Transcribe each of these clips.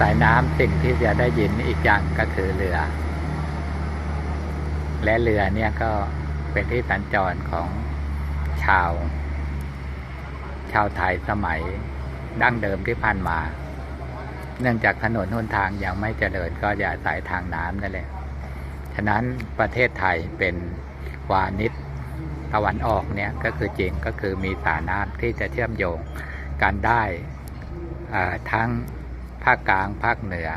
สายน้ำสิ่งที่จะได้ยินอีกอย่างก็คือเรือ และเรือเนี่ยก็เป็นที่สัญจรของชาว ชาวไทยสมัยดั้งเดิมที่ผ่านมา เนื่องจากถนนหนทางยังไม่เจริญก็อย่าสายทางน้ำนั่นแหละ ฉะนั้นประเทศไทยเป็นวานิชตะวันออกเนี่ยก็คือจริงก็คือมีสายน้ำที่จะเชื่อมโยงกันได้ทั้ง ภาคกลางภาคเหนือ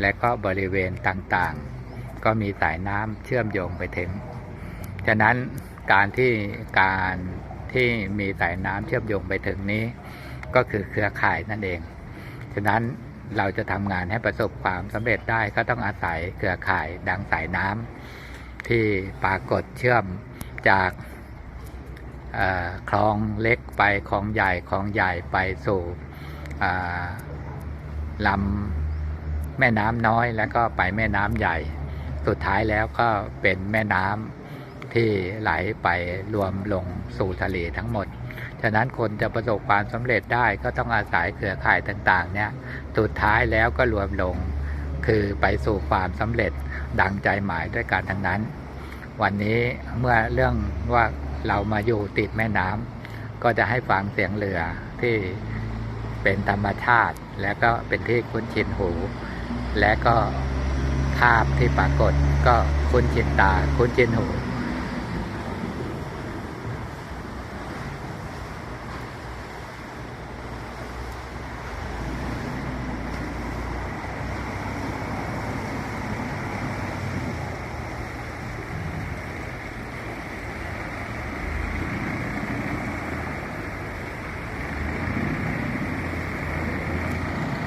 และก็บริเวณต่างๆ ก็มีสายน้ำเชื่อมโยงไปถึง ฉะนั้นการที่การที่มีสายน้ำเชื่อมโยงไปถึงนี้ ก็คือเครือข่ายนั่นเอง ฉะนั้นเราจะทำงานให้ประสบความสำเร็จได้ก็ต้องอาศัยเครือข่ายดังสายน้ำที่ปรากฏเชื่อมจากคลองเล็กไปคลองใหญ่คลองใหญ่ไปสู่ ลำแม่น้ำน้อยแล้วก็ไปแม่น้ำใหญ่ สุดท้ายแล้วก็เป็นแม่น้ำที่ไหลไปรวมลงสู่ทะเลทั้งหมด ฉะนั้นคนจะประสบความสำเร็จได้ก็ต้องอาศัยเครือข่ายต่างๆ เนี่ย สุดท้ายแล้วก็รวมลงคือไปสู่ความสำเร็จดังใจหมายด้วยการทั้งนั้น วันนี้เมื่อเรื่องว่าเรามาอยู่ติดแม่น้ำก็จะให้ฟังเสียงเรือที่ เป็นธรรมชาติ และก็เป็นที่คุ้นชินหู และก็ภาพที่ปรากฏก็คุ้นชินตาคุ้นชินหู